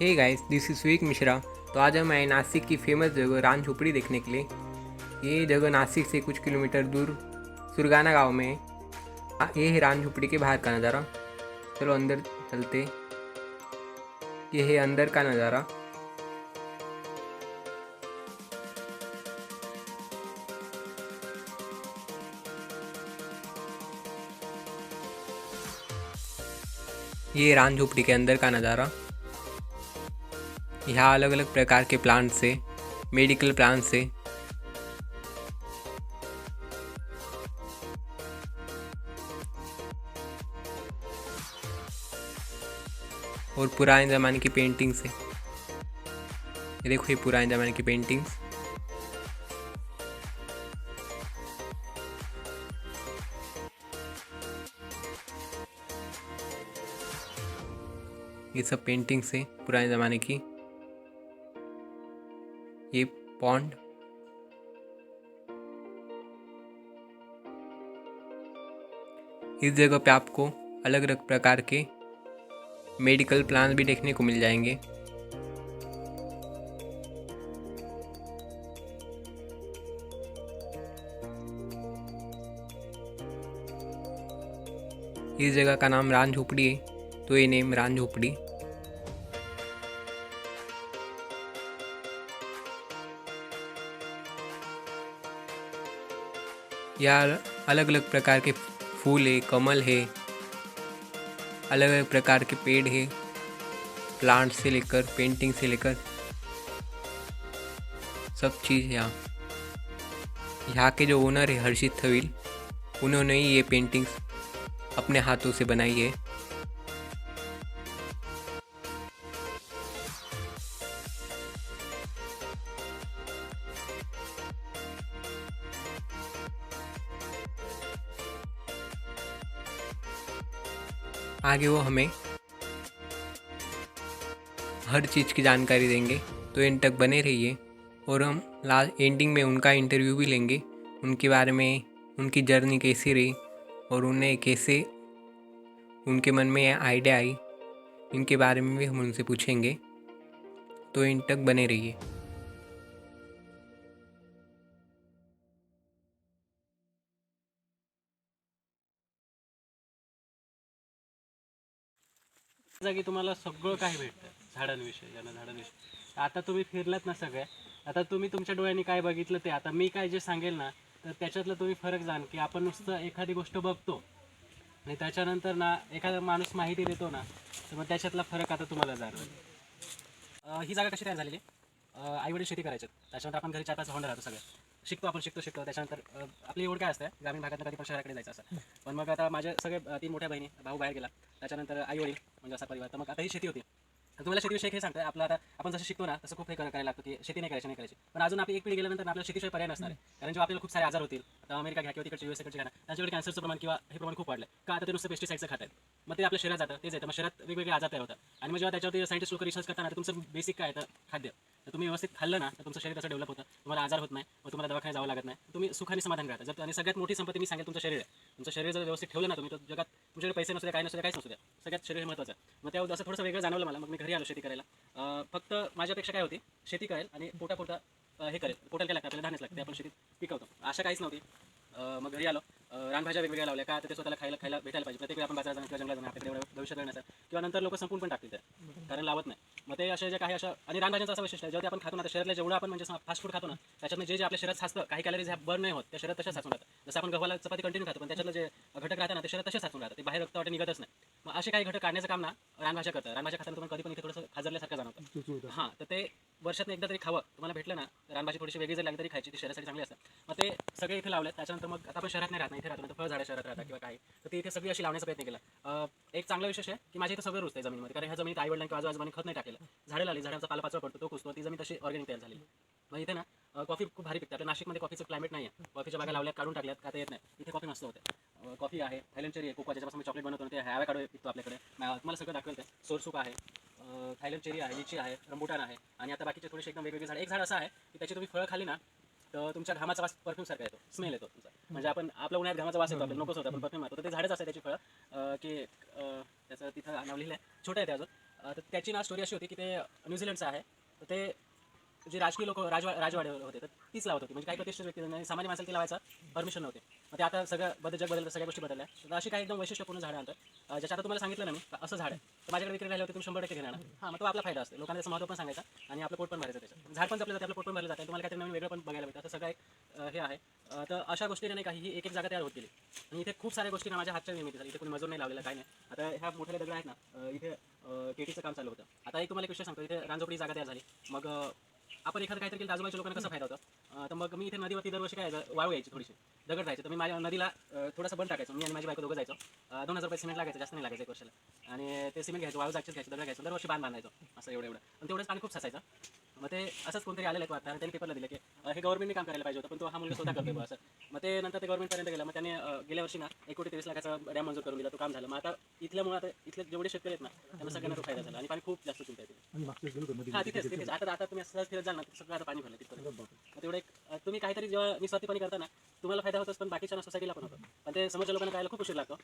Hey guys this is Vik Mishra तो आज हम आए नासिक की फ़ेमस जगह रान झोपड़ी देखने के लिए। ये जगह नासिक से कुछ किलोमीटर दूर सुरगाना गाँव में है। ये है रान झोपड़ी के बाहर का नज़ारा। चलो अंदर चलते। ये है अंदर का नज़ारा। ये रान झोपड़ी के अंदर का नज़ारा। यहाँ अलग अलग प्रकार के प्लांट्स है मेडिकल प्लांट्स है और पुराने ज़माने की पेंटिंग्स है ये देखो, ये पुराने ज़माने की पेंटिंग्स ये सब पेंटिंग्स है पुराने ज़माने की। ये पॉन्ड इस जगह पे आपको अलग अलग प्रकार के मेडिकल प्लान भी देखने को मिल जाएँगे। इस जगह का नाम रान झोपड़ी है तो ये नेम रान झोपड़ी। यहाँ अलग अलग प्रकार के फूल है, कमल है अलग अलग प्रकार के पेड़ है प्लांट से लेकर पेंटिंग से लेकर, सब चीज़ यहाँ। यहाँ के जो ओनर है, हर्षित थवील, उन्होंने ही ये पेंटिंग्स अपने हाथों से बनाई है। आगे वो हमें हर चीज़ की जानकारी देंगे। तो इन तक बने रहिए और हम लास्ट एंडिंग में उनका इंटरव्यू भी लेंगे। उनके बारे में, उनकी जर्नी कैसी रही और उन्हें कैसे, उनके मन में आइडिया आई, इनके बारे में भी हम उनसे पूछेंगे। तो इन तक बने रहिए। जागी तुम्हाला सगळं काही भेटतं झाडांविषयी ज्यांना झाडांविषयी आता तुम्ही फिरलात ना सगळ्या आता तुम्ही तुमच्या डोळ्यांनी काय बघितलं ते आता मी काय जे सांगेल ना तर त्याच्यातलं तुम्ही फरक जाण की आपण नुसतं एखादी गोष्ट बघतो आणि त्याच्यानंतर ना एखादा माणूस माहिती देतो ना तर मग त्याच्यातला फरक आता तुम्हाला जाणवेल. ही जागा कशी तयार झालेली? आई वडील शेती करायच्यात त्याच्यानंतर आपण घरी चार पाच होणार राहतो सगळं. शिकतो आपण शिकतो शिकतो. त्याच्यानंतर आपली एवढं काय असतं? ग्रामीण भागात कधी पण शहराकडे जायचं असं. पण मग आता माझ्या सगळे तीन मोठ्या बहिणी भाऊ बाहेर गेला. त्याच्यानंतर आई वडील म्हणजे असा परिवार. तर मग आता ही शेती होती. तुम्हाला शेतीविषयी हे सांगतोय. आपलं आता आपण जसं शिकतो ना तसं खूप हे करायला लागतं की शेती नाही करायची नाही करायची. पण अजून आपली एक पिढी गेल्यानंतर आपल्याला शेतीशिवाय पर्याय नसणार आहे. कारण जेव्हा आपल्याला खूप सारे आजार होतील आता अमेरिका घ्या किंवा तिकडचे युएस घ्या त्यांच्याकडे कॅन्सरचं प्रमाण किंवा हे प्रमाण खूप वाढलं का आता ते नुसतं पेस्टिसाईडचं खात आहेत मग ते आपल्या शरीरात जातं तेच येतं मग शरीरात वेगवेगळे आजार तयार होतात. आणि मग जेव्हा त्याच्यावरती सायंटिस्ट लोक रिसर्च करताना तुमचं बेसिक काय तर खाद्य. तर तुम्ही व्यवस्थित खाल्लं ना तर तुमचं शरीर असं डेव्हलप होतं. तुम्हाला आजार होत नाही मग तुम्हाला दवाखान्यात जावं लागत नाही. तुम्ही सुखाने समाधान राहता. जर आणि सगळ्यात मोठी संपत्ती मी सांगेल तुमचं शरीर आहे. तुमचं शरीर जर व्यवस्थित ठेवलं ना तुम्ही तर जगात तुमच्याकडे पैसे नसू द्या काय नसू द्या काहीच नसू द्या. सगळ्यात शरीर हे महत्त्वाचं मग त्यावर असं थोडंसं वेगळं जाणवलं मला. मग मी घरी आलो शेती करायला. फक्त माझ्यापेक्षा काय होती शेती करेल आणि पोटा पोटा हे करेल. पोटाला काय लागतं? आपल्याला धान्यच लागते. आपण शेतीत पिकवतो. आशा काहीच नव्हती. मग घरी आलो. रानभाज्या वेगवेगळ्या लावल्या. का? तर ते स्वतःला खायला खायला भेटायला पाहिजे. प्रत्येक वेळी आपण बाजारात जाणं किंवा जंगलात जाणं आपल्याकडे एवढं भविष्य नसतं किंवा नंतर लोक संपून पण टाकतील कारण लावत नाही. मग ते असे जे काही अशा आणि रानभाज्यांचं असं वैशिष्ट्य आहे. जेव्हा आपण खातो ना त्या शरीराला जेवढं आपण म्हणजे फास्ट फूड खातो ना त्याच्यातनं जे जे आपल्या शरीरात साचतं काही कॅलरीज ह्या बर्न नाही होत. त्या शरीरात तशाच साचून राहतात. जसं आपण गव्हाला चपाती कंटिन्यू खातो पण त्याच्यातलं जे घटक राहतात ना ते शरीरात तसे साचून राहतात. ते बाहेर रक्त वाटत निघतच नाही. मग असे काही घटक काढण्याचं काम ना रानभाज्या करतात रानभाज्या खाताना तुम्हाला कधी पण इथे थोडंसं खाजरल्यासारखं जाणवतं. हां तर ते वर्षात एकदा तरी खावं. तुम्हाला भेटलं ना तर रानभाजी थोडीशी वेगळी जरी लागली तरी खायची. ती शरीरासाठी चांगली असतात. मग ते सगळे इथे लावले त्याच्यानंतर मग आता आपण शहरात नाही राहत नाही इथे राहतो फळ झाडं शहरात राहतात किंवा काही. तर ते इथे सगळी अशी लावण्याचा प्रयत्न केला. एक चांगला विशेष आहे की माझ्या इथं सगळं रुजतं जमिनीमध्ये. कारण ह्या जमिनीत आई वडिलांनी किंवा आजूबाजूने खत नाही टाकलेलं. झाडं लावली झाडांचा पालापाचवा पडतो तो कुसतो ती जमीन तशी ऑर्गॅनिक तयार झाली मग इथे ना कॉफी खूप भारी पिकते. आपल्या नाशिकमध्ये कॉफीचं क्लायमेट नाही आहे कॉफीच्या बागा लावल्यात काढून टाकल्यात का ते येत नाही. इथे कॉफी मस्त होते. कॉफी आहे थायलंड चेरी आहे कोको ज्याच्यापासून मी चॉकलेट बनवतो ते हॅवा विकतो आपल्याकडे. तुम्हाला सगळं दाखवेल ते. सोरसूप आहे थायलंड चेरी आहे लिची आहे रंबुटान आहे. आणि आता बाकीचे थोडेसे एकदम वेगवेगळे झाड. एक झाड असं आहे की त्याची तुम्ही फळं खाली ना तर तुमच्या घामाचा वास परफ्यूम सारखा येतो. स्मेल येतो तुमचा. म्हणजे आपण आपल्या उन्हाळ्यात घामाचा वास येतो आपल्याला नकोच होता पण परफ्यूम मारतो. तर ते झाडच असतं त्याची फळं की त्याचं तिथं नाव लिहिलं आहे छोटं आहे ते अजून. तर त्याची ना स्टोरी अशी होती की ते न्यूझीलंडचं आहे. तर ते जे राजकीय लोक राजवा राजवाडे होते तर तीच लावत होती. म्हणजे काही प्रतिष्ठित व्यक्ती सामान्य माणसाला ती लावायचं परमिशन नव्हते. मग ते आता सगळं बदल जग बदल सगळ्या गोष्टी बदलल्या. तर अशी काही एकदम वैशिष्ट्यपूर्ण झाडं आणतात ज्याच्या आता तुम्हाला सांगितलं ना मी असं झाड आहे. तर माझ्याकडे विक्री राहिले होते तुम्ही शंभर टक्के घेणार. हां मग तो आपला फायदा असतो. लोकांना त्याचं महत्त्व पण सांगायचा आणि आपलं पोट पण भरायचं त्याचं झाड पण जपलं जाते आपलं पोट पण भरलं जाते तुम्हाला काहीतरी नवीन वेगळं पण बघायला भेटतं. असं सगळं एक हे आहे. तर अशा गोष्टीने नाही काही ही एक एक जागा तयार होत गेली. आणि इथे खूप साऱ्या गोष्टी ना माझ्या हातच्या निर्मिती झाली इथे कोणी मजूर नाही लावलेला काय नाही. आता ह्या मोठ्या दगड आहेत ना इथे केटीचं काम चालू होतं. आता एक तुम्हाला एक विषय सांगतो. इथे रांजोपडी जागा तयार झाली. मग आपण एखादं काहीतरी केलं आजूबाजूच्या लोकांना कसा फायदा होता? तर मग मी इथे नदीवरती दरवर्षी काय वाळू यायची थोडीशी दगड जायचं. तर मी माझ्या नदीला थोडासा बंद टाकायचं. मी आणि माझी बायको दोघं जायचो. दोन हजार रुपये सिमेंट लागायचं जास्त नाही लागायचं एक वर्षाला. आणि ते सिमेंट घ्यायचं वाळू जायचं घ्यायचं दगड घ्यायचं दरवर्षी बांध बांधायचं. असं एवढं एवढं. आणि तेवढंच पाणी खूप साचायचं. मग ते असंच कोणतरी आलेलं आहे वाटतं आणि त्यांनी पेपरला दिलं की अं, हे गव्हर्नमेंटने काम करायला पाहिजे होतं पण तो हा मुलगा स्वतः करतोय बुवा असं. मग ते नंतर ते गव्हर्नमेंटपर्यंत गेलं मग त्यांनी अं, गेल्या वर्षी ना एक कोटी तेवीस लाखाचा डॅम मंजूर करून दिला तो काम झालं. मग आता इथल्यामुळे आता इथले जेवढे शेतकरी आहेत ना त्यांना सगळ्यांना तो फायदा झाला आणि पाणी खूप जास्त चिंता येते हा तिथेच तिथेच. आता आता तुम्ही सहज फिरत जाल ना तिथे सगळं आता पाणी भरलं तिथपर्यंत. मग तेवढं एक अं, तुम्ही काहीतरी जेव्हा निस्वार्थीपणे करता ना तुम्हाला फायदा होतोच पण बाकीच्या सोसायटीला पण होतो. पण ते समोरच्या लोकांना करायला खूप उशीर लागतो.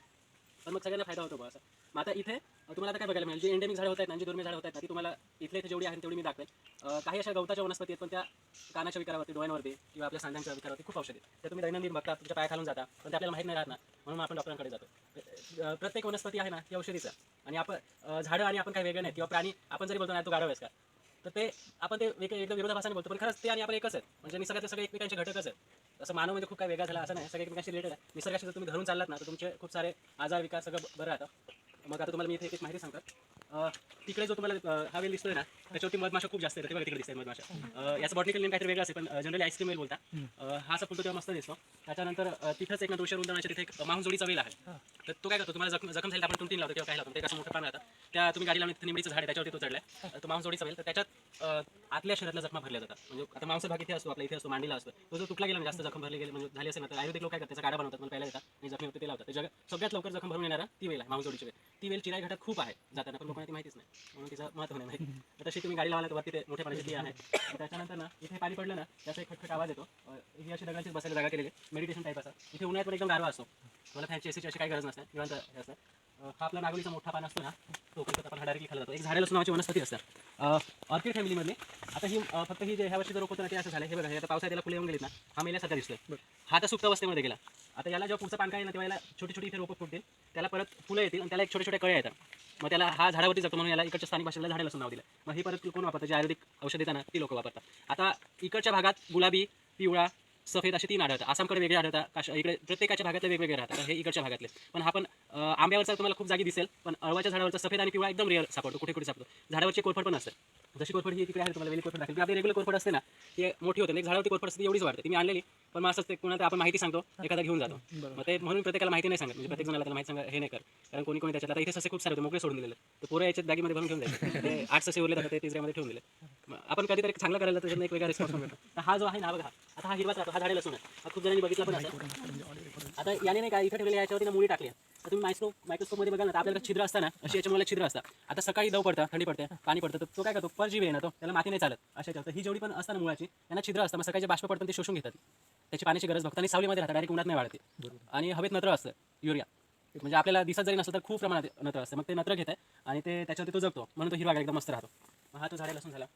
पण मग सगळ्यांना फायदा होतो बुवा असं. मग आता इथे अं, तुम्हाला आता काय बघायला मिळेल? जी एंडेमिक झाडं होत आहेत ना जी दुर्मिळ झाडं होत आहेत ना ती तुम्हाला इथल्या इथे जेवढी आहेत तेवढी मी दाखवेल काही अशा गवताच्या वनस्पती आहेत पण त्या कानाच्या विकारावरती डोळ्यांवरती किंवा आपल्या सांध्यांच्या विकारावरती खूप औषध आहेत. त्या तुम्ही दैनंदिन बघता तुमच्या पाया खालून जाता पण ते आपल्याला माहीत नाही राहणार म्हणून आपण डॉक्टरांकडे जातो. प्रत्येक वनस्पती आहे ना ती औषधीचं आणि आपण झाडं आणि आपण काही वेगळे नाही किंवा प्राणी आपण जरी बोलतो ना तो गाढव का? तर ते आपण ते वेग एकदम विरोधाभासाने बोलतो पण खरंच ते आणि आपण एकच आहेत. म्हणजे निसर्गाचे सगळे एकमेकांचे घटकच आहेत. असं मानव म्हणजे खूप काही वेगळा झाला असं नाही. सगळे एकमेकांशी रिलेटेड आहे. निसर्गाशी जर तुम्ही धरून चाललात ना तर तुमचे खूप सारे आजार विकार सगळं बरं राहतं. मग आता तुम्हाला मी इथे एक माहिती सांगतो. अं, तिकडे जो तुम्हाला हा वेल दिसतोय ना त्याच्यावरती मधमाशा खूप जास्त येतात बघा तिकडे दिसतात मधमाशा. याचं बॉटनिकल नेम काहीतरी वेगळं असेल पण जनरली आईस्क्रीम वेल बोलता हा असा फुलतो तेव्हा मस्त दिसतो. त्याच्यानंतर तिथंच एक ना तुळशी उंदणाच्या तिथे एक माहून जोडीचा वेल आहे तर तो काय करतो तुम्हाला जखम जखम झाली आपण तुमटीन लावतो किंवा काय लावतो ते कसं मोठं पान राहतं. त्या तुम्ही गाडी लावून तिथे निंबडीचं झाड त्याच्यावरती तो चढलाय. तो मांस जोडीचा वेल तर त्याच्यात आतल्या शरीरातल्या जखमा भरल्या जातात. म्हणजे आता मांस भाग इथे असतो आपल्या इथे असतो मांडीला असतो. तो जो तुटला गेला जास्त जखम भरली गेली म्हणजे झाली असेल ना तर आयुर्वेदिक लोक काय करतात त्याचा काढा बनवतात मला पहिला येतात आणि जखमी ते लावतात. सगळ्यात लवकर जखम भरून येणारा ती वेल आहे मांस जोडीची वेल ती वेल चिराई घाटात खूप आहे. जाताना पण लोकांना ती माहितीच नाही. म्हणून तिचं महत्त्व नाही माहिती. तर तशी तुम्ही गाडी लावायला तर वरती ते मोठ्या पाण्याची ती आहे. त्याच्यानंतर ना इथे पाणी पडलं ना त्याचा एक खटखट आवाज येतो. ही अशी दगडाचीच बसायला जागा केलेली मेडिटेशन टाईप असा. इथे उन्हाळ्यात पण एकदम गारवा असतो. मला फॅनची एसीची अशी काही गरज नसते. निवांत हे असतं हा आपला नागोलीचा मोठा पान असतो ना तो कधी आपण डायरेक्टली खाल्ला जातो. एक झाडे लसूण नावाची वनस्पती असतात. ऑर्किड फॅमिलीमधली आता ही फक्त ही जे ह्या वर्षी जर रोप होतं ना ते असं झालं. हे बघा हे आता पावसाळ्यात याला फुले येऊन गेलीत ना हा मेल्यासारखा दिसतोय. हा तर सुप्त अवस्थेमध्ये गेला. आता याला जेव्हा पुढचं पान काय ना तेव्हा याला छोटी छोटी इथे रोपं फुटतील. त्याला परत फुलं येतील आणि त्याला एक छोटे छोटे कळे येतात. मग त्याला हा झाडावरती जातो म्हणून याला इकडच्या स्थानिक भाषेला झाडे लसूण नाव दिलं. मग हे परत कोण वापरतात जे आयुर्वेदिक औषध देताना ती लोक वापरतात. आता इकडच्या भागात गुलाबी पिवळा सफेद असे तीन आढळतात आसामकडे वेगळे आढळतात काश इकडे प्रत्येकाच्या भागातले वेगवेगळे राहतात. हे इकडच्या भागातले. पण हा पण आंब्यावरचा तुम्हाला खूप जागी दिसेल. पण अळवाच्या झाडावरचा सफेद आणि पिवळा एकदम रेअर सापडतो. कुठे कुठे सापडतो? झाडावरचे कोरफड पण असतात जशी कोरफड ही तिकडे आहे तुम्हाला वेली कोरफड दाखवली. आपली रेग्युलर कोरफड असते ना ती मोठी होते. एक झाडावरती कोरफड असते एवढीच वाढते. मी आणलेली. पण मग असंच ते कोणाला आपण माहिती सांगतो एखादा घेऊन जातो. मग ते म्हणून प्रत्येकाला माहिती नाही सांगत. म्हणजे प्रत्येक जणाला त्याला माहिती सांगा हे नाही कर. कारण कोणी कोणी त्याच्यात आता इथे ससे खूप सारे होते मोकळे सोडून दिलेले. तर पोरं याच्यात बॅगीमध्ये भरून घेऊन जायचे. ते आठ ससे उरले जातात ते तिसऱ्यामध्ये ठेवून दिले आपण कधीतरी चांगलं करायला त्याच्यात एक वेगळा रिस्पॉन्स मिळतो. हा जो आहे ना बघा आता हा हिरवाच राहतो हा झाडे लसूण आहे हा खूप जणांनी बघितला पण आता याने नाही का इथे ठेवलेल्या याच्यावरती ना मुळी टाकली तुम्ही मायस्कोप मायक्रोस्कोपमध्ये बघा ना तर आपल्याला छिद्र असतं ना अशी याच्यामुळे छिद्र असतात आता सकाळी दव पडतं थंडी पडते पाणी पडतं तर तो काय करतो परजीवी आहे ना तो त्याला माती नाही चालत अशा तर ही जेवढी पण असतं ना मुळाची त्यांना छिद्र असतं मग सकाळी जे बाष्प पडतं ते शोषून घेतात. त्याची पाण्याची गरज बघता आणि सावलीमध्ये राहतात डायरेक्ट उन्हात नाही वाढते आणि हवेत नत्र असतं युरिया. म्हणजे आपल्याला दिसत जरी नसलं तर खूप प्रमाणात नत्र असतं. मग ते नत्र घेत आहे आणि ते त्याच्यावरती तो जगतो. म्हणून तो हिरवा एकदम मस्त राहतो. मग हा तो झाडे लसूण झाला.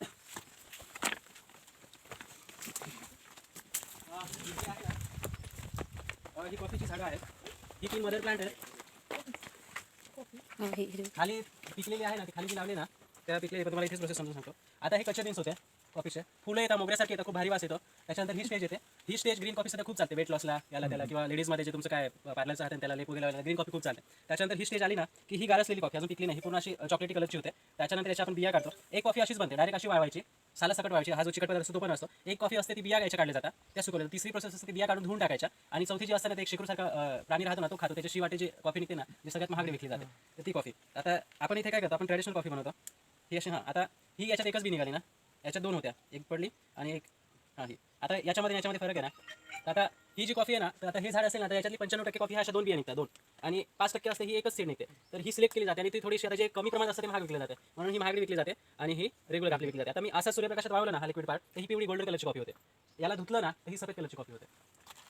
ही कॉफीची झाडं आहेत. तीन मदर प्लांट आहेत. खाली पिकलेली आहे ना ती खाली जी लावली ना त्या पिकलेली तुम्हाला इथेच प्रोसेस समजून सांगतो. आता हे कच्चे बीन्स होते कॉफीचे फुलं येतात मोगऱ्यासारखे येतात खूप भारी वास येतो. त्याच्यानंतर ही स्टेज येते. ही स्टेज ग्रीन कॉफी सध्या खूप चालते वेट लॉसला याला त्याला किंवा लेडीजमध्ये जे तुमचं काय पार्लरचं आहे त्याला लेप वगैरे ग्रीन कॉफी खूप चालते. त्याच्यानंतर ही स्टेज आली ना की ही गारसलेली कॉफी अजून पिकली नाही ही पूर्ण अशी चॉकलेटी कलरची होते. त्याच्यानंतर याच्या आपण बिया काढतो. एक कॉफी अशीच बनते डायरेक्ट अशी वाळवायची. साला सकट व्हायची हा जो चिकट पदार्थ असतो तो पण असतो. एक कॉफी असते ती बिया घ्यायच्या काढल्या जातात त्या सुकवल्या तिसरी प्रोसेस असते ती बिया काढून धुवून टाकायच्या. आणि चौथी जी असताना ते एक शेकरूसारखा प्राणी राहतो ना तो खातो. त्याच्याशी वाटे जी कॉफी निघते ना जी सगळ्यात महागडी विकली जाते. तर ती कॉफी आता आपण इथे काय करतो आपण ट्रॅडिशनल कॉफी बनवतो. ही अशी हां आता ही याच्यात एकच बी निघाली ना. याच्यात दोन होत्या. एक पडली आणि एक हां ही. आता याच्यामध्ये याच्यामध्ये फरक आहे ना. तर आता ही जी कॉफी आहे ना तर आता हे झाड असेल ना तर याच्यातली पंच्याण्णव टक्के कॉफी अशा दोन बिया निघतात दोन. आणि पाच टक्के असते ही एकच सीड निघते. तर ही सिलेक्ट केली जाते आणि ती थोडीशी आता जे कमी प्रमाणात असते ते महाग विकली जाते. म्हणून ही महागडी विकली जाते आणि ही रेग्युलर आपली विकली जाते. आता मी असं सूर्यप्रकाशात वाळवलं ना हा लिक्विड पार्ट तर ही पिवळी गोल्डन कलरची कॉफी होते. याला धुतलं ना तर ही सफेद कलरची कॉफी होते.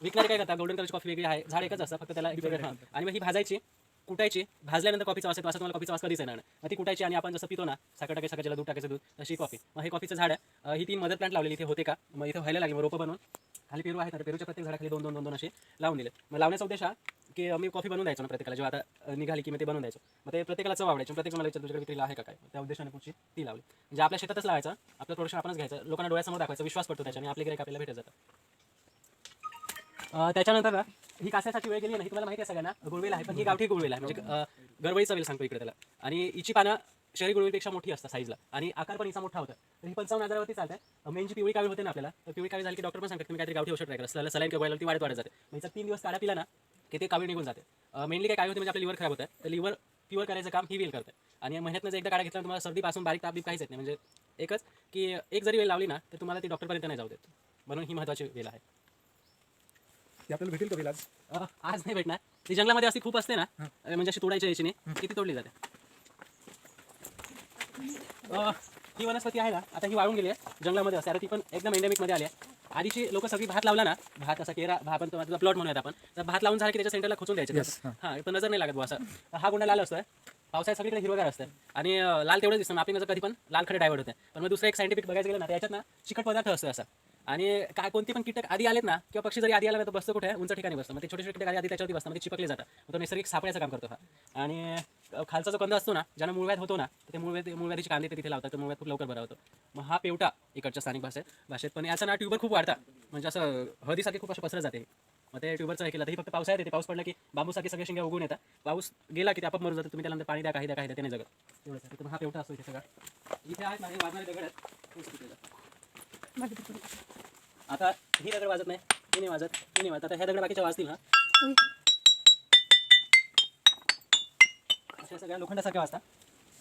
विकणारे काय करतात गोल्डन कलरची कॉफी वेगळी आहे. झाड एकच असतं फक्त त्याला आणि मग ही भाजायची कुटायची भाजल्यानंतर कॉफीचा वास येतो असं तुम्हाला कॉफीचा वास कधीच येणार नाही. ती कुटायची आणि आपण जसं पितो ना साखर टाकायचं ज्याला दूध टाकायचं दूध तशी कॉफी मग हे कॉफीचं झाड आहे ही तीन मदत प्लांट लावलेली इथे होते का? मग इथे व्हायला लागली मग रोपं बनवून. खाली पेरू आहेत ना तर पेरूच्या प्रत्येक झाडाखाली दोन दोन दोन दोन असे लावून दिले. मग लावण्याचा उद्देश हा की मी कॉफी बनवून द्यायचो ना प्रत्येकाला. जेव्हा आता निघाली की मी ते बनवून द्यायचो. मग ते प्रत्येकाला चव आवडायचं. प्रत्येक मला तुझ्याकडे विक्रीला आहे का काय? त्या उद्देशाने पुढची ती लावली. म्हणजे आपल्या शेतातच लावायचं आपलं प्रोडक्शन आपणच घ्यायचं. लोकांना डोळ्यासमोर दाखवायचं विश्वास पडतो त्याच्याने. आपले गिराईक आपल्याला भेटत जातं त्याच्यानंतर ना ही कास्यासाठी वेळ गेली ना ही तुम्हाला माहिती आहे सगळ्यांना. गुळवेल आहे पण ही गावठी गुळवेल आहे. म्हणजे गरवळीचा वेल सांगतो इकडे त्याला. आणि हिची पानं शहरी गुळवेलपेक्षा मोठी असतात साईजला आणि आकार पण हिचा मोठा होता. तर ही पंचावन्न हजारावरती आहे मेन जी पिवळी कावी होते ना आपल्याला तर पिवळी कावी झाली की डॉक्टर पण सांगतात तुम्ही काहीतरी गावठी औषध ट्राय करा. सलाईन किंवा ती वाढत वाढत जाते. म्हणजे तीन दिवस काढा पिला ना की ते कावी निघून जाते. मेनली काय काय होते म्हणजे आपलं लिव्हर खराब होतं. तर लिव्हर प्युअर करायचं काम ही वेल करते. आणि महिन्यातनं जर एकदा काढा घेतला तुम्हाला सर्दीपासून बारीक ताप काहीच येत नाही. म्हणजे एकच की एक जरी वेळ लावली ना तर तुम्हाला ती डॉक्टरपर्यंत नाही जाऊ देत. म्हणून ही महत्त्वाची वेळ आहे. आपल्याला भेटेल का विलाज? अ, आज नाही भेटणार. ती जंगलामध्ये अशी खूप असते ना. अ, म्हणजे अशी तोडायची याची नाही. किती तोडली जाते? अ, ही वनस्पती आहे ना आता ही वाळून गेली आहे. जंगलामध्ये असते. आता ती पण एकदम endemic मध्ये आली आहे. आधीची लोक सगळी भात लावला ना भात असा केरा भात पण तुझा प्लॉट म्हणूयात आपण. तर भात लावून झाला की त्याच्या सेंटरला खोचून द्यायचे. Yes, हां. हां पण नजर नाही लागत बुवा असं. हा गुंडा लाल असतोय. पावसाळ्यात सगळीकडे हिरवगार असतं आणि अ, लाल तेवढं दिसतं. मग आपली नजर कधी पण लाल खडे डायवर्ट होते. पण मग दुसरं एक सायंटिफिक बघायचं गेलं ना त्याच्यात ना चिकट पदार्थ असतो असा. आणि काय कोणती पण कीटक आधी आलेत ना किंवा पक्षी जरी आधी आला तर बसतं कुठे? उंच ठिकाणी बसतं. मग ते छोटे छोटे कीटक आधी त्याच्यावरती बसतं. मग ते चिपकले जातात. मग तो नैसर्गिक सापळ्याचं काम करतो हा. आणि खालचा जो कंद असतो ना ज्यानं मूळव्याध होतो ना तर ते मूळव्याध मूळव्याधीचे कांदे ते तिथे लावतात. तर मूळव्याध खूप लवकर बरा होतो. मग हा पेवटा इकडच्या स्थानिक भाषेत भाषेत. पण याचा ना ट्यूबर खूप वाढता म्हणजे असं हळदीसारखे खूप असं पसरत जाते. मग ते ट्यूबरचं हे केलं. तर ही फक्त पावसाळ्यात येते. पाऊस पडला की बांबूसारखे सगळे शेंगे उगून येतात. पाऊस गेला की ते आपण मरू जातं तुम्ही त्यानंतर पाणी द्या काही द्या काही द्या त्याने नाही जगत एवढं हा पेवटा असतो इथे सगळा. इथे आहेत ना वाजणारे दगड. आहेत. आता ही दगड वाजत नाही ही नाही वाजत ही नाही वाजत. आता ह्या दगड बाकीच्या वाजतील ना अशा सगळ्या लोखंडासारख्या वाजतात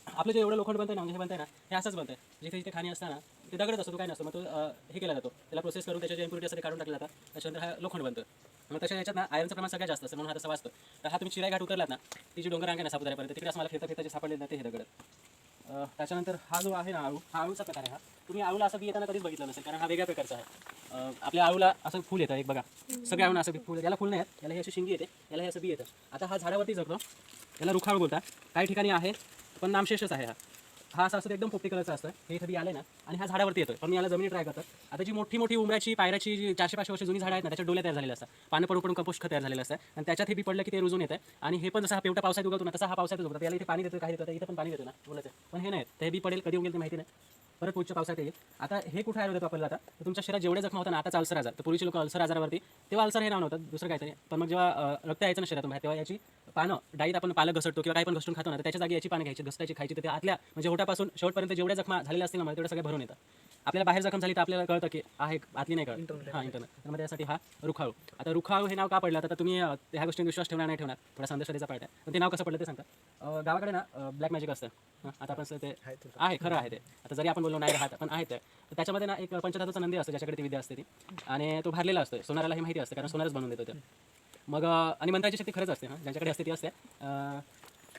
आपलं जे एवढं लोखंड बनतं ना म्हणजे हे बनतंय ना हे असंच बनतंय. जिथे जिथे खाणी असताना ते दगडच असतो तो काय नसतो. मग तो हे केला जातो. त्याला प्रोसेस करून त्याच्या जे इम्प्युरिटी असते काढून टाकलं जातं. त्याच्यानंतर हा लोखंड बनतं. मग तशा याच्यात ना आयरनचं प्रमाण सगळ्यात जास्त असतं म्हणून हा तसा वाचतो तर हा तुम्ही चिराई घाट उतरलात ना ती जी डोंगर रांग आहे ना तिकडे असं मला फिरता फिरता जे सापडले ना ते हे दगड. त्याच्यानंतर हा जो आहे ना आळू हा आळूचा प्रकार आहे हा. तुम्ही आळूला असं बी येताना कधीच बघितलं नसेल कारण हा वेगळ्या प्रकारचा आहे. आपल्या आळूला असं फुल येतं एक बघा. सगळ्या आळूला असं फुल याला फुल नाही येत याला हे अशी शिंगी येते याला हे असं बी येतं. आता हा झाडावरती जगतो याला रुखाळ बोलतात. काही ठिकाणी आहे पण नामशेषच आहे हा. हा असं असं ते एकदम पोपटी कलरचं असतं हे कधी आलं ना. आणि हा झाडावरती येतो पण मी याला जमिनी ट्राय करतो आता जी मोठी मोठी उमऱ्याची पायऱ्याची जी चारशे पाचशे वर्ष जुनी झाडं आहेत ना त्याच्या डोल्या तयार झालेल्या असतात. पानं पडून पडून कंपोस्ट खत तयार झालेलं असतं. आणि त्याच्यात हे बी पडलं की ते रुजून येतं आणि हे पण जसं हा पेवटा पावसात उगवतो ना तसा हा पावसात उगवतो. याला इथे पाणी देतो काही देतो इथे पण पाणी देतो ना. बोलायचं पण हे नाही ते बी पडेल कधी उगेल ते माहिती नाही. परत पुढच्या पावसात येईल. आता हे कुठे आयुर्वेद वापरलं जातं तर तुमच्या शरीरात जेवढे जखमा होता ना आता अल्सर आजार. तर पूर्वीचे लोक अल्सर आजारावरती तेव्हा अल्सर हे नाव होतात दुसरं काहीतरी. पण मग जेव्हा रक्त यायचं ना शरीरातून बाहेर तेव्हा याची पानं डाईत आपण पालक घसरतो किंवा काही पण घसरून खातो ना तर त्याच्या जागी याची पानं घ्यायची घसटायची खायची. तर ते आतल्या म्हणजे होटापासून शेवटपर्यंत जेवढ्या जखमा झालेल्या असतील ना मला तेवढ्या सगळ्या भरून येतात. आपल्याला बाहेर जखम झाली तर आपल्याला कळतं की आहे आतली नाही कळत. हां इंटरनल तर मग त्यासाठी हा रुखाळू. आता रुखाळू हे नाव का पडलं? आता तुम्ही ह्या गोष्टींवर विश्वास ठेवणार नाही ठेवणार? थोडा संदेशाचा पाळत आहे पण ते नाव कसं पडलं ते सांगता. गावाकडे ना ब्लॅक मॅजिक असतं. हं, आता आपण ते. आहे खरं आहे ते. आता जरी आपण बोललो नाही राहत पण आहे ते. तर त्याच्यामध्ये ना एक पंचधातूचा नंदी असतो ज्याच्याकडे ती विद्या असते ती. आणि तो भरलेला असतो सोनाराला हे माहिती असतं कारण सोनारच बनवून देतो ते. मग आणि मंत्राची शक्ती खरंच असते ना ज्यांच्याकडे असते ती असते.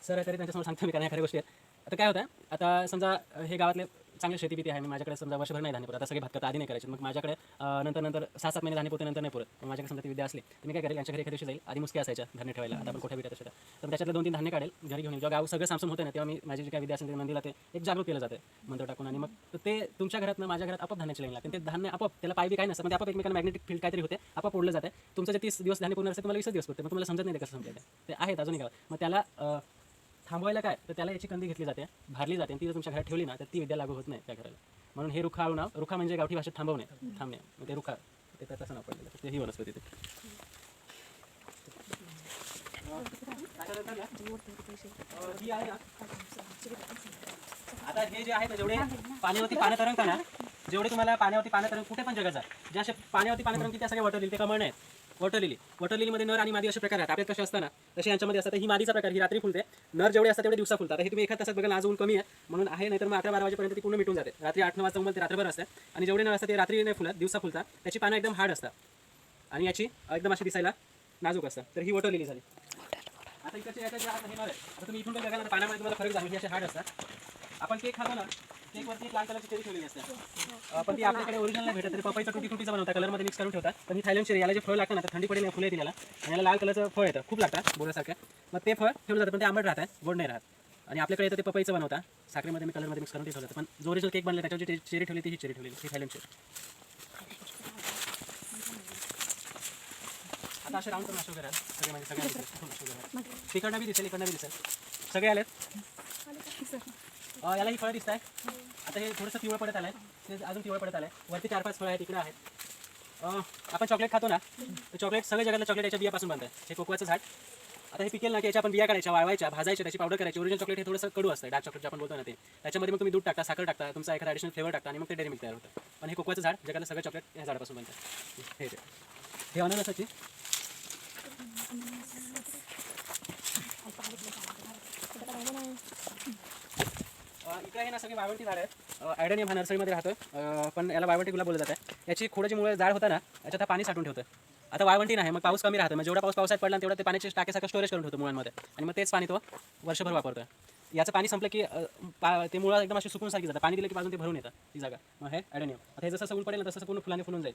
सर तरी त्यांच्यासमोर सांगतो मी कारण ह्या खऱ्या गोष्टी आहेत. आता काय होतं आता समजा हे गावातले चांगले शेतीपीती आहे. आणि माझ्याकडे समजा वर्षभर नाही धान्य पुरत आता सगळे भात आधी नाही करायचे. मग माझ्याकडे नंतर नंतर सहा सात महिने धान्य पुरते नंतर नाही पुरत मग माझ्याकडे समजा ती विद्या असली तर मी काय करेल? यांच्या घरी एखाद्या दिवशी जाईल. आधी मुसकी असायच्या धान्य ठेवायला. आता आपण कुठे भेटत असेल तर त्याच्यातलं दोन तीन धान्य काढेल. घरी घेऊन जेव्हा गाव सगळं सामसून होतं ना तेव्हा मी माझी जी काय विद्या असेल ते मंदिरला ते एक जागरूक केलं जाते. मंत्र टाकून आणि मग ते तुमच्या घरात माझ्या घरात आपोआप धान्याची लाईन लागते. ते धान्य आपोआप त्याला पायबी काय नसतं म्हणजे आपोआप एकमेकांना मॅग्नेटिक फील्ड काहीतरी होते. आपोआप ओढलं जाते. तुमचं जे तीस दिवस धान्य पूर्ण असते तुम्हाला वीस दिवस पडते मग तुम्हाला समजत नाही कसं समजायचं. ते आहेत अजून गाव मग त्याला थांबवायला काय? तर त्याला याची कंदी घेतली जाते भारली जाते. आणि ती जर तुमच्या घरात ठेवली ना तर ती विद्या लागू होत नाही त्या घराला. म्हणून हे रुखा नाव रुखा म्हणजे गावठी भाषेत थांबवणे. थांबणे. ते रुखा. ते त्याचं असं नाव पडलेलं. ते ही वनस्पती ते. आहे ना आता हे जे आहे ना जेवढे पाण्यावरती पानं तरंगता ना जेवढे तुम्हाला पाण्यावरती पानं तरंग कुठे पण जगाचा ज्या असे पाण्यावरती पानं तरंगती त्या सगळ्या वॉटर लिली ते कमळ नाही वॉटर लिली वॉटर लिलीमध्ये नर आणि मादी असे प्रकार आहेत. आपल्यात कसे असतात ना तसे यांच्यामध्ये असतात. ही मादीचा प्रकार ही रात्री फुलते. नर जेवढे असतात तेवढे दिवसा फुलतात. हे तुम्ही एका तासात बघाल आज ऊन कमी आहे. म्हणून आहे नाही तर मग अकरा बारा वाजेपर्यंत ती पूर्ण मिटून जाते. रात्री आठ नऊ वाजता उमलते रात्रभर असते. आणि जेवढे नर असतात ते रात्री नाही फुलत दिवसा फुलतात. त्याची पानं एकदम हार्ड असतात. आणि याची एकदम अशी दिसायला नाजूक असतात. तर ही वॉटर लिली झाली आता इकडचे याच्यात जे आता तुम्ही इथून ना पाण्यामध्ये तुम्हाला फरक जाणून असे हार्ड असतात. आपण केक खातो ना केक वरती एक लाल कलरची चेरी ठेवलेली असते. पण ती आपल्याकडे ओरिजिनल नाही भेटत तरी पपईचा तुटी तुटीचा बनवता कलरमध्ये मिक्स करून ठेवतात. पण ही थायलंड चेरी याला जे फळ लागतं ना तर थंडी पडेल फुले याला. आणि याला लाल कलरचं फळ येतं खूप लागतं बोरासारखं मग ते फळ ठेवलं जातं पण ते आंबट राहतं गोड नाही राहत. आणि आपल्याकडे येतं ते पपईचं बनवता. साखरेमध्ये मी कलरमध्ये मिक्स करून ठेवलं पण जो ओरिजिनल केक बनला त्याच्यावर जी चेरी ठेवली ती ही चेरी ठेवलेली ही थायलंड चेरी आता असे राऊंड करून अशोक घरात सगळे म्हणजे सगळे दिसेल पूर्ण अशोक घरात. तिकडनं बी दिसेल इकडनं बी दिसेल. सगळे आलेत? याला ही फळं दिसत आहे आता हे थोडंसं पिवळं पडत आलं आहे ते अजून पिवळं पडत आलं आहे वरती चार पाच फळं आहेत तिकडं आहेत. आपण चॉकलेट खातो ना तर चॉकलेट सगळ्या जगातलं चॉकलेट याच्या बियापासून बनतं. हे कोकवाचं झाड. आता हे पिकेल ना की याच्या आपण बिया काढायच्या वाळवायच्या भाजायच्या त्याची पावडर करायची. ओरिजिनल चॉकलेट हे थोडंसं कडू असतं डार्क चॉकलेट आपण बोलतो ना ते. त्याच्यामध्ये मग तुम्ही दूध टाकता साखर टाकता तुमचा एखादा ॲडिशनल फ्लेवर टाकता आणि मग ते डेअरी मिल्क तयार होतं. पण हे कोकवाचं झाड जगातलं सगळं चॉकलेट या झाडापासून बनतं. हे हे अननसाची इकडे हे ना सगळी वाळवंटी झाड आहेत. ॲडनियम हा नर्सरीमध्ये राहतो पण याला वाळवंटी गुलाब बोललं जातं याची खोडाची मुळे जाड होता ना याच्यात पाणी साठवून ठेवतं आता वाळवंटी नाही मग पाऊस कमी राहतं मग जेवढा पाऊस पावसात पडला तेवढा ते पाण्याचे टाकेसारखं स्टोरेज करून ठेवतो मुळांमध्ये. आणि मग तेच पाणी तो वर्षभर वापरतो याचं पाणी संपलं की पा ते मुळात एकदम अशी सुकून सारखी जातं पाणी दिलं की बाजून ते भरून येतं ती जागा. मग हे ॲडनियम आता हे जसं सगळं पडेल तसं पूर्ण फुलाने फुलून जाईल.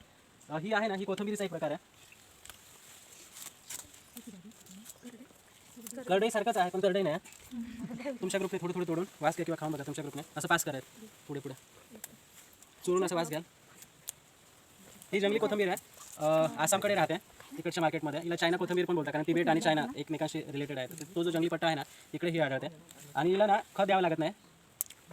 ही आहे ना ही कोथिंबीरीचा एक प्रकार आहे. करडई सारखंच आहे पण करडई नाही आहे. तुमच्या ग्रुपने थोडं थोडं तोडून वास घ्या किंवा खाऊन बघा तुमच्या ग्रुपने. असं पास करायचं पुढे पुढे. चोरून असं वास घ्याल ही जंगली कोथिंबीर आहे. अं, आसामकडे राहते तिकडच्या मार्केटमध्ये. हिला चायना कोथिंबीर पण बोलतात कारण तिबेट आणि चायना एकमेकांशी रिलेटेड आहे तो जो जंगली पट्टा आहे ना तिकडे ही आढळते. आणि हिला ना खत द्यावं लागत नाही.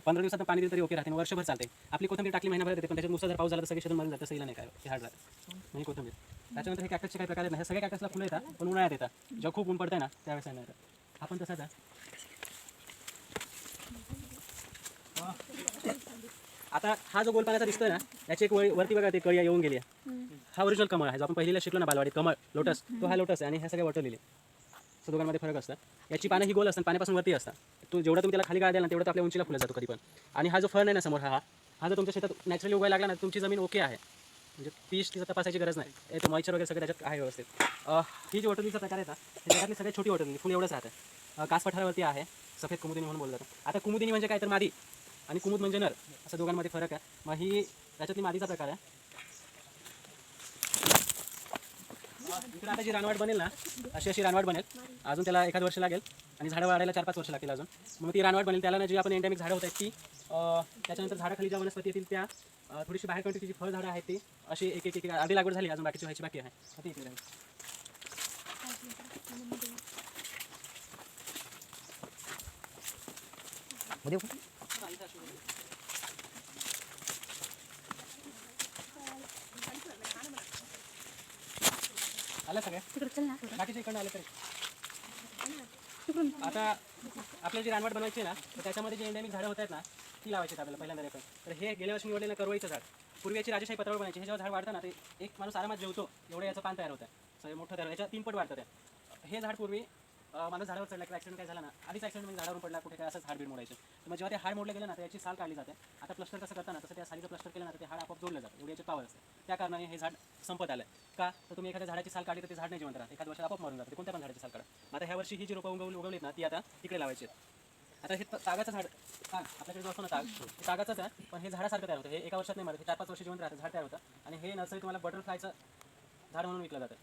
पंधरा दिवसात पाणी दिलं तरी ओके राहते वर्षभर चालते. आपली कोथंबीर टाकली महिनाभर येते पण त्याच्यात नुसतं जर पाऊस झाला तर सगळी शेतून मरून जातं सहीला नाही काय ते हार्ड राहते म्हणजे कोथंबीर. त्याच्यानंतर हे कॅक्टसचे काही प्रकार आहेत ना हे सगळे कॅक्टसला फुलं येतात पण उन्हाळ्यात येतात. जेव्हा खूप ऊन पडतं ना त्यावेळेस नाही येतात आपण तसाच आहे. आता हा जो गोलपाण्याचा दिसतोय ना याची एक वरती बघा ते कळी येऊन गेली हा ओरिजिनल कमळ आहे जो आपण पहिलीला शिकलो ना बालवाडी कमळ लोटस तो हा लोटस आहे आणि ह्या सगळ्या वॉटर लिहिले दोघांमध्ये फरक असतं याची पानं ही गोल असतात पाण्यापासून वरती असतात. तो जेवढा तुम्ही त्याला खाली गाळ द्याल ना तेवढं तो आपल्या उंचीला फुला जातो कधी पण आणि हा जो फळ नाही ना समोर हा हा जर तुमच्या शेतात नॅचरली उगायला लागला ना तुमची जमीन ओके आहे. म्हणजे पीच तिचं तपासायची गरज नाही. ते मॉइचर वगैरे सगळं त्याच्यात आहे व्यवस्थित. ही जी वॉटरलीचा प्रकार आहे ना हे जगातली सगळ्यात छोटी वॉटरली फुल एवढंच राहतं. अं, कास पठारावरती आहे सफेद कुमुदिनी म्हणून बोललं जातं. आता कुमुदिनी म्हणजे काय? तर मादी आणि कुमुद म्हणजे नर. असं दोघांमध्ये फरक आहे. मग ही त्याच्यातली मादीचा प्रकार आहे. इकडे आता जी रानवाट बनेल ना अशी अशी रानवाट बनेल. अजून त्याला एखाद वर्ष लागेल आणि झाडं वाढायला चार पाच वर्ष लागतील अजून. मग ती रानवाट बनेल. त्याला ना जी आपण एंडेमिक झाडं होत आहेत ती त्याच्यानंतर झाडाखाली ज्या वनस्पती येतील त्या थोडीशी बाहेर कळते जी फळ झाडं आहेत ती अशी एक एक एक आधी लागवड झाली. अजून बाकीची व्हायची बाकी आहे. ती इकडे राहील. आलं सगळं? तिकडे चल ना. बाकीचे इकडनं आले तरी. आता आपल्याला जी रानवाट बनवायची आहे ना तर त्याच्यामध्ये जी एंडेमिक झाडं होत आहेत ना ती लावायची आहेत आपल्याला पहिल्यांदा रेफर. तर हे गेल्या वर्षी निवडलेलं करवईचं झाड. पूर्वी याची राजेशाही पत्रावळ बनायची हे जेव्हा झाड वाढतं ना ते एक माणूस आरामात जेवतो एवढं याचं पान तयार होतं. सगळं मोठं तयार याच्या तीन पट वाढतं ते हे झाड पूर्वी अं, माणूस झाडावर चढला किंवा ॲक्सिडेंट काय झाला ना आधीच ॲक्सिडेंट म्हणजे झाडावरून पडला कुठे काय असं झाड बीड मोडायचं. तर मग जेव्हा ते हाड मोडलं गेलं ना तर याची साल काढली जाते. आता प्लस्टर कसं करताना तसं त्या सालीचं प्लस्टर केलं ना तर ते हाड आपोआप जोडलं जातं एवढी याची पावर असते. त्या कारणाने हे झाड संपत आलं का? तर तुम्ही एखाद्या झाडाची साल काढली तर ते झाड नाही जिवंत राहत. एखाद्या वर्षात आपोआप मरून जाते. कोणत्या पण झाडाची साल काढा. आता ह्या वर्षी ही जी रोपं उगवली उगवलीत ना ती आता तिकडे लावायची आता हे तागाचं झाड ताग आपल्याकडे जो असतो ना ताग हे तागाचंच आहे पण हे झाडासारखं तयार होतं. हे एका वर्षात नाही मरत हे चार पाच वर्ष जिवंत राहतं झाड तयार होतं. आणि हे नर्सरी तुम्हाला बटरफ्लायचं झाड म्हणून विकलं जातं.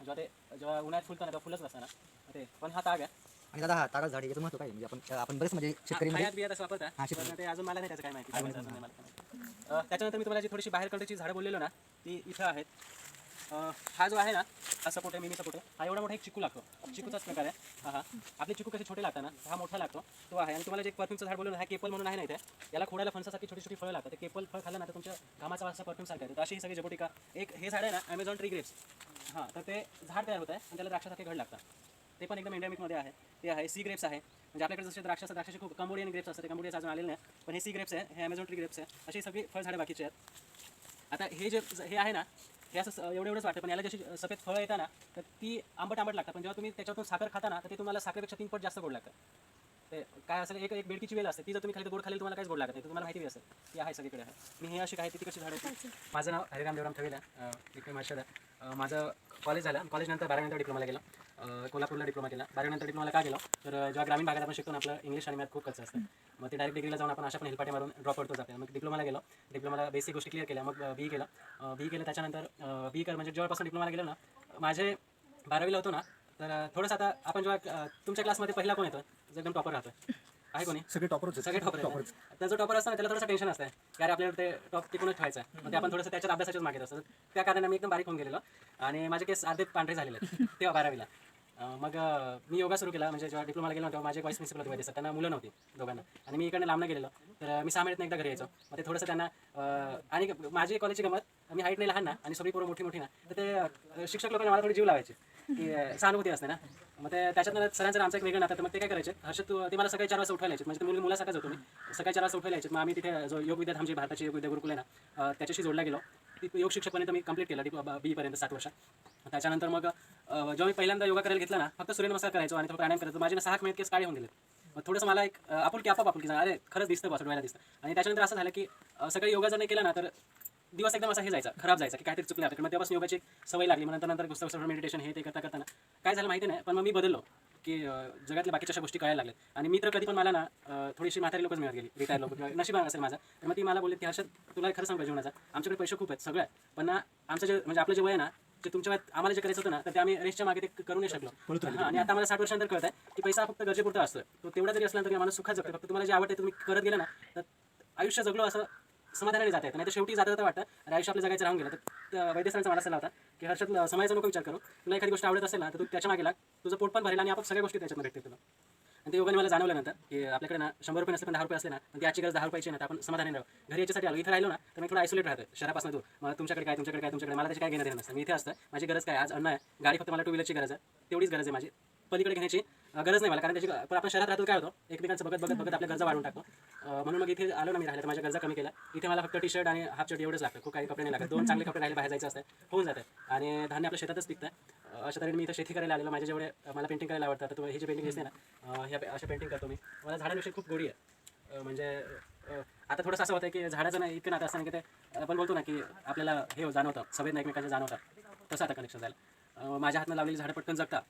जेव्हा ते जेव्हा उन्हाळ्यात फुलतं ना तेव्हा फुलच नसतं ना. ते पण हा ताग आहे. आणि दादा हा तागाच झाड याचं महत्त्व काय आहे? म्हणजे आपण आपण बरेच म्हणजे शेतकरी बियात असं वापरता हा. पण ते अजून मला नाही त्याचं काय माहिती. काय माहिती अजून नाही. मला काय माहिती. अं, त्याच्यानंतर मी तुम्हाला जी थोडीशी बाहेर कडची झाडं बोललेलो ना ती इथं आहेत. हा जो आहे ना हा सपोर्ट आहे मिनी सपोर्ट आहे. हा एवढा मोठा एक चिकू लागतो. चिकूचाच प्रकार आहे. हा हा. आपले चिकू कसे छोटे लागतात ना हा मोठा लागतो. तो आहे. आणि तुम्हाला जे परफ्यूमचं झाड बोलून हा केपल म्हणून आहे ना इथे. याला खोडायला फणसासारखी छोटी छोटी फळं लागतात. ते केपल फळ खाल्लं ना तर तुमच्या घामाचा वासा परफ्यूम सारखा येतो. अशी ही सगळी जबोटिका एक हे झाड आहे ना अमेझॉन ट्री ग्रेप्स हां तर ते झाड तयार होत आहे आणि त्याला द्राक्षासारखे घड लागतात. ते पण एकदम एंडेमिकमध्ये आहे. ते आहे सी ग्रेप्स आहे. म्हणजे आपल्याकडे जसे द्राक्ष असतात द्राक्षाचे खूप कंबोडियन ग्रेप्स असतात ते कंबोडियाचं अजून आलेलं नाही. पण हे सी ग्रेप्स आहे हे अमेझॉन ट्री ग्रेप्स आहे. अशी सगळी फळझाडे बाकीचे आहेत. आता हे जे हे आहे ना हे असं एवढं एवढंच वाटतं. पण याला जशी सफेद फळं येतात ना तर ती आंबट आंबट लागतात. पण जेव्हा तुम्ही त्याच्यातून साखर खाता ना तर ते तुम्हाला साखरेपेक्षा तीन पट जास्त गोड लागतं ते काय असेल एक एक बेडकीची वेल असते. ती जर तुम्ही खाली गोड खाली तुम्हाला काहीच गोड लागत नाही. तुम्हाला माहिती असेल. ती आहे सगळीकडे. आहे मी हे अशी काय ती कशी झाड माझं नाव हरिराम देवराम ठवेल आहे. माझं कॉलेज झालं. कॉलेजनंतर बारावीनंतर डिप्लोमाला गेलं. कोल्हापूरला डिप्लोमा केला. बारावीनंतर डिप्लोमाला का गेलो? तर जेव्हा ग्रामीण भागात आपण शिकतो ना आपलं इंग्लिश आणि मॅथ खूप कच्चं असतं. मग ते डायरेक्ट डिग्रीला जाऊन आपण अशा पण हेलपाटे मारून ड्रॉप करतो आपल्याला. मग डिप्लोमाला गेलो. डिप्लोमाला बेसिक गोष्टी क्लिअर केल्या. मग बी केलं. बी केलं त्याच्यानंतर बी कर म्हणजे जेव्हापासून डिप्लोमाला गेलो ना माझे बारावीला होतो ना तर थोडंसं आता आपण जेव्हा तुमच्या क्लासमध्ये पहिला कोण येतं? एकदम टॉपर राहतो आहे कोणी? सगळे आहेत. सगळे टॉपर त्या जो टॉपर असतो ना त्याला थोडंसं टेन्शन असतं की अरे आपल्याला ते टॉप टिकूनच ठेवायचं आहे मग ते आपण थोडंसं त्याच्यात अभ्यासाच्याच मागे असतं त्या कारणाने मी एकदम बारीक होऊन गेलेलो. आणि माझे केस अर्धे पांढरे झालेले तेव्हा बारावीला. अं, मग अं, मी योगा सुरू केला. म्हणजे जेव्हा डिप्लोमाला गेलो तेव्हा माझे वाईस प्रिन्सिपल होते वैद्य त्यांना मुलं नव्हती दोघांना. आणि मी इकडे लांब गेलेलो. तर मी सहा महिन्यात एकदा घरी यायचो. मग ते थोडंसं त्यांना अं, आणि माझी कॉलेजची गमत मी हाईट नाही लहान ना आणि सगळी पोरं मोठी मोठी ना तर ते अं, शिक्षक लोकांना मला थोडी जीव लावायचे. की अं, सहानुभूती असते ना. मग ते त्याच्यातनं सरांचं आमचं एक वेगळं नातं तर मग ते काय करायचे हर्षद तू ते मला सकाळी चार वाजता उठवायला यायचे. म्हणजे ते मुली मुलासारखाच होतो मी सकाळी चार वाजता उठवायला यायचे. मग आम्ही तिथे जो योग विद्यार्थी आमची भारताचे योग विद्या गुरुकुल आहे ना अं, त्याच्याशी जोडला गेलो. योग शिक्षकपर्यंत मी कंप्लीट केलं बी पर्यंत सात वर्ष. त्याच्यानंतर मग जेव्हा मी पहिल्यांदा योगा करायला घेतला ना फक्त सूर्यनमस्कार करायचो आणि तो प्राणायाम करायचो माझे ना सहा महिन्यात केस काळे होऊन गेले मग थोडंसं मला एक आपण आपुलकी आपाप आपुलकी अरे खरंच दिसतं बस डोळ्याला दिसतं आणि त्याच्यानंतर असं झालं की सकाळी योगा जर नाही केला ना तर दिवस एकदम असा हे जायचा खराब जायचा की काहीतरी चुकलं आपल्याकडे मग तेव्हापासून योगाची सवय लागली मग नंतर नंतर गुस्ताव मेडिटेशन हे ते करता करताना. काय झालं माहिती नाही पण मग मी बदललो की जगातल्या बाकीच्या अशा गोष्टी कळायला लागल्या आणि मित्र कधी पण मला ना थोडीशी म्हातारी लोकच मिळत गेली रिटायर लोक किंवा नशिबा असेल माझा तर मग ती मला बोलली की हर्षद तुला खरं सांगू जीवनाचा. आमच्याकडे पैसे खूप आहेत सगळं आहे. पण ना आमचं जे म्हणजे आपलं जे वय आहे ना जे तुमच्या आम्हाला जे करायचं होतं ना तर ते आम्ही रेसच्या मागे ते करू नाही शकलो. आणि आता मला साठ वर्षानंतर कळत आहे की पैसा फक्त गरजेपुरता असतो. तो तेवढा जरी असला तरी आम्हाला सुखात जगतो फक्त तुम्हाला जे आवडते तुम्ही करत गेलं ना तर आयुष्य जगलो असं समाधानाने जाता येतं. नाही तर शेवटी जाता जाता वाटतं अरे आयुष्य आपल्या जगायचं राहून गेलं. तर वैद्यस्थानचा मला सल्ला होता की हर्षद समाजाचा नको विचार करू. तुला एखादी गोष्ट आवडत असेल ना तर तू त्याच्यामागे लाग. तुझं पोट पण भरेल आणि आपण सगळ्या गोष्टी त्याच्यामध्ये भेटते तुला. आणि ते योगाने मला जाणवलं नंतर की आपल्याकडे ना शंभर रुपये नसले पण दहा रुपये असले ना पण त्याची गरज दहा रुपयाची ना आपण समाधानी राहू. घरी याच्यासाठी आलो इथे राहिलो ना तर मी थोडं आयसोलेट राहतो शहरापासून दूर. मग तुमच्याकडे काय तुमच्याकडे काय तुमच्याकडे मला त्याची काय घेणं देणार नसतं. मी इथे असतं माझी गरज काय आज अन्न आहे. गाडी फक्त मला टू व्हीलरची गरज आहे. तेवढीच गरज आहे माझी. पलीकडे घेण्याची गरज नाही मला कारण त्याची पण आपण शहरात राहतो काय होतो एकमेकांचं बघत बघत बघत आपल्या गरजा वाढून टाकतो. म्हणून मग इथे आलो ना मी राहिले तर माझ्या गरजा कमी केल्या. इथे मला फक्त टी शर्ट आणि हाफ शर्ट एवढंच लागतं. खूप काही कपडे नाही लागत. दोन चांगले कपडे राहिले बाहेर जायचं असतं होऊन जातं. आणि धान्य आपल्या शेतातच पिकतं. अशा तऱ्हेने मी इथं शेती करायला आलेलो. माझ्या जेवढे मला पेंटिंग करायला आवडतं. तर तो हे जे पेंटिंग दिसते ना ह्या अशा पेंटिंग करतो मी. मला झाडांविषयी खूप गोडी आहे. म्हणजे आता थोडंसं असं होतं की झाडाचं नाही इतकं नातं असताना की ते आपण बोलतो ना की आपल्याला हे जाणवतं सभेत एकमेकांचं जाणवतात तसं आता कनेक्शन झालं. माझ्या हातनं लावलेली झाडं पटकन जगता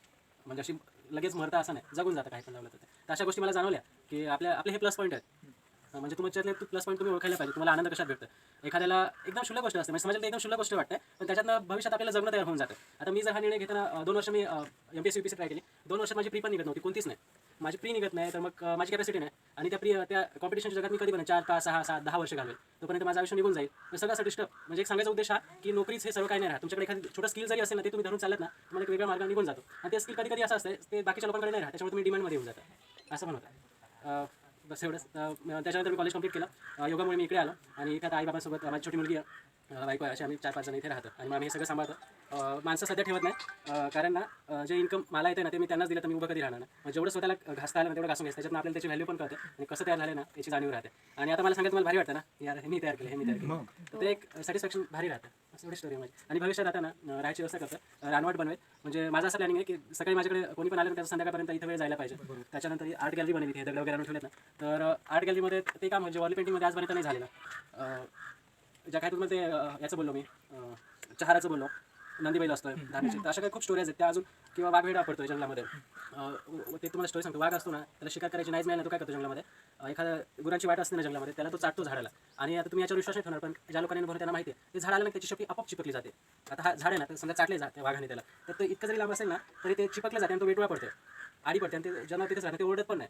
म्हणजे अशी लगेच मरता असं नाही जगून जातं काही पण लावलं तर ते. तर अशा गोष्टी मला जाणवल्या की आपल्या आपले हे प्लस पॉईंट आहेत म्हणजे म्हणजे तुमच्यातले प्लस पॉईंट तुम्ही ओळखायला पाहिजे. तुम्हाला आनंद कशात भेटतं एखाद्याला एकदम शुल्क गोष्ट असते म्हणजे समाजाला एकदम शुल्क गोष्ट वाटते पण त्याच्यातनं भविष्यात आपल्याला जगणं तयार होऊन जातं. आता मी जर हा निर्णय घेताना दोन वर्ष मी M P S U P C try केली. दोन वर्ष माझी प्री पण निघत नव्हती कोणतीच नाही. माझी प्री निघत नाही तर मग माझी कॅपॅसिटी नाही. आणि त्या प्री त्या कॉम्पिटिशनच्या जगात मी कधी पण चार पाच सहा सात दहा वर्ष घालवेल. तोपर्यंत माझं आयुष्य निघून जाईल. तर सगळं डिस्टर्ब म्हणजे एक सांगायचा उद्देश हा की नोकरीच हे सर्व काही नाही राहत. तुमच्याकडे एखादी छोटं स्किल जरी असेल ना ते तुम्ही धरून चालत ना तुम्हाला एक वेगळा मार्ग निघून जातो. आणि ते स्किल कधी कधी असं असते ते बाकीच्या लोकांकडे नाही राहत त्याच्यामुळे तुम्ही डिमांडमध्ये येऊन जाता. असं पण होतं. बस एवढंच. त्याच्यानंतर मी कॉलेज कंप्लीट केलं. योगामुळे मी इकडे आलो आणि इथे आई आईबाबांसोबत माझी छोटी मुलगी आहे. बायको आहे अशी आम्ही चार पाच जण इथे राहतो. आणि मग आम्ही हे सगळं सांभाळतो. माणसं सध्या ठेवत नाही कारण ना जे इन्कम मला येते ना ते मी त्यांनाच दिलं तर मी उभं कधी राहणार ना जेवढं स्वतःला घासता आलं ना तेवढं घासून घ्यायचं. त्याच्यातून आपल्याला त्याची व्हॅल्यू पण कळते. आणि कसं तयार झालं ना याची जाणीव राहते. आणि आता मला सांगायचं मला भारी वाटतं ना? यार हे मी तयार केलं हे मी तयार केलं ते एक सॅटिस्फॅक्शन भारी राहतं. असं एवढी स्टोरी माझी. आणि भविष्यात आता ना राहायची व्यवस्था करतं. रानवाट बनवेल. म्हणजे माझं असं प्लॅनिंग आहे की सकाळी माझ्याकडे कोणी पण आलं तर त्याचं संध्याकाळपर्यंत इथं वेळ जायला पाहिजे. त्याच्यानंतर आर्ट गॅलरी बनवली इथे दगड वगैरे आणून ठेवलेत ना. तर आर्ट गॅलरीमध्ये ते काम म्हणजे वॉल पेंटिंगमध्ये आजपर्यंत नाही झालेलं. ज्या काय तुम्हाला ते याचं बोललो मी चहाराचं बोललो नंदीबैल असतोय धान्याची तर अशा काही खूप स्टोरीज आहेत त्या अजून किंवा वाघवेडा पडतोय जंगलामध्ये. ते तुम्हाला स्टोरी सांगतो. वाघ असतो ना त्याला शिकार करायची नाहीच मिळालं तो काय करतो जंगलामध्ये? अं, एखादा गुरांची वाट असते ना जंगलामध्ये त्याला तो चाटतो झाडाला. आणि आता तुम्ही याच्यावर विश्वास नाही ठेवणार पण ज्या लोकांनी बरोबर त्यांना माहिती आहे ते झाडाला ना त्याची शेपटी आपोआप चिपकली जाते. आता हा झाड आहे ना तर समजा चाटले जाते वाघाने त्याला. तर ते इतकं जरी लांब असेल ना तरी ते चिपकलं जाते आणि तो वेटवा पडतो आडी पडते आणि ते जन्म तिथेच राहते ते ओरडत पण नाही.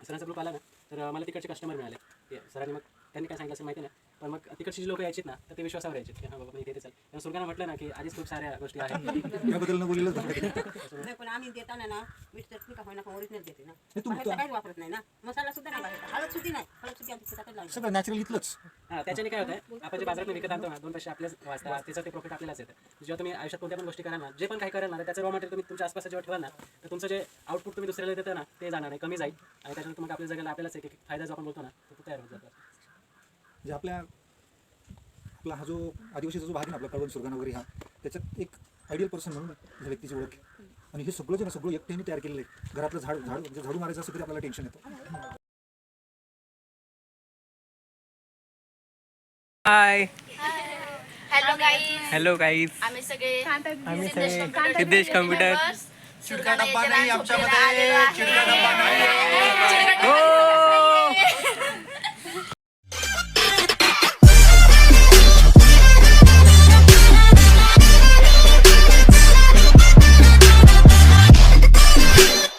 सरांचा ग्रुप आला ना तर मला तिकडचे कस्टमर मिळाले. ते सरांनी मग त्यांनी काय सांगितलं असेल माहिती नाही. पण मग तिकडची जी लोक यायची ना तर ते विश्वासावर यायचे की हां बाबा मी इथे चाल. कारण सुरगाना म्हटलं ना की आधीच खूप साऱ्या गोष्टी आहेत. पण आम्ही देताना ना मीठ चटणी का होईना ओरिजिनल देते ना. तू- बाहेरचं काहीच वापरत नाही ना. मसाला सुद्धा नाही हळद सुद्धी नाही. हळद सुद्धी आमच्या लावली. सगळं नॅचरल इथलंच. हां त्याच्याने काय होतं आपण जे बाजारात विकत आणतो ना दोन पैसे आपल्याच वाचतात. त्याचं ते प्रॉफिट आपल्यालाच येतं. जेव्हा तुम्ही आयुष्यात कोणत्या पण गोष्टी कराल ना जे पण काही कराल ना त्याचं रॉ मटेरियल तुम्ही तुमच्या आसपास जेव्हा ठेवाल ना तर तुमचं जे आउटपुट तुम्ही दुसऱ्याला देता ना ते जाणार नाही. कमी जाईल. आणि त्याच्यानंतर मग आपल्या जगाला आपल्यालाच एक फायदा जो आपण बोलतो ना तो तयार होत जातो. म्हणजे आपल्या आपला हा जो आदिवासीचा जो भाग आहे ना आपला कळवण सुरगाणा वगैरे हा त्याच्यात एक आयडियल पर्सन म्हणून या व्यक्तीची ओळख आहे. आणि हे सगळं जे ना सगळं एकट्याने तयार केलेलं आहे. घरातलं झाड झाड म्हणजे झाडू मारायचं असं तरी आपल्याला टेन्शन येतं. Hi hello guys hello guys आम्ही सगळे आम्ही सिद्धेश सगळे कम्प्युटर सिद्धेश कम्प्युटर चिडका डब्बा नाही आमच्यामध्ये चिडका डब्बा नाही हो.